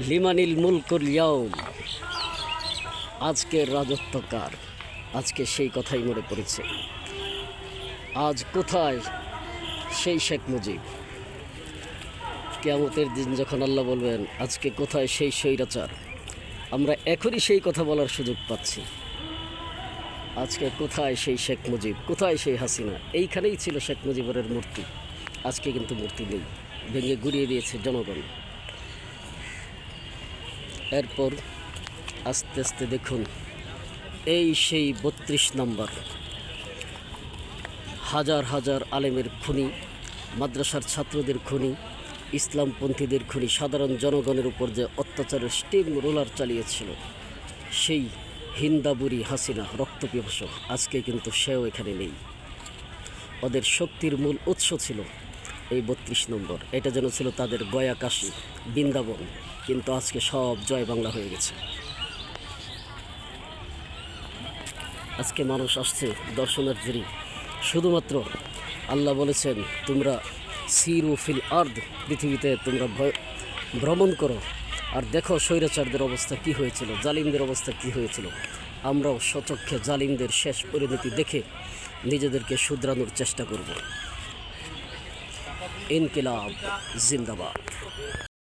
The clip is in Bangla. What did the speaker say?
লিমানিল মুলকুল ইয়াউম। আজকের রাজত্বকার আজকে সেই কথাই মনে পড়েছে। আজ কোথায় সেই শেখ মুজিব? কেয়ামতের দিন যখন আল্লাহ বলবেন, আজকে কোথায় সেই স্বৈরাচার? আমরা এখনই সেই কথা বলার সুযোগ পাচ্ছি। আজকে কোথায় সেই শেখ মুজিব? কোথায় সেই হাসিনা? এইখানেই ছিল শেখ মুজিবরের মূর্তি। আজকে কিন্তু মূর্তি নেই। ভেঙে গুড়িয়ে দিয়েছে জনগণ। এরপর আস্তে আস্তে দেখুন। এই সেই বত্রিশ নম্বর। হাজার হাজার আলেমের খুনি, মাদ্রাসার ছাত্রদের খুনি, ইসলামপন্থীদের খুনি, সাধারণ জনগণের উপর যে অত্যাচারের স্টিম রোলার চালিয়েছিল, সেই হিন্দাবুরি হাসিনা রক্তপিপাসক আজকে কিন্তু সেও এখানে নেই। ওদের শক্তির মূল উৎস ছিল এই বত্রিশ নম্বর। এটা যেন ছিল তাদের গয়া কাশী, বৃন্দাবন। কিন্তু আজকে সব জয় বাংলা হয়ে গেছে। আজকে মানুষ আসছে দর্শনের দর্শনার্থী শুধুমাত্র আল্লাহ বলেছেন, তোমরা সিরু ফিল আর্দ, পৃথিবীতে তোমরা ভ্রমণ করো। আর দেখো স্বৈরাচারদের অবস্থা কি হয়েছিল, জালিমদের অবস্থা কি হয়েছিল। আমরাও সচক্ষে জালিমদের শেষ পরিণতি দেখে নিজেদেরকে শুধরানোর চেষ্টা করব। इनकलाब जिंदाबाद।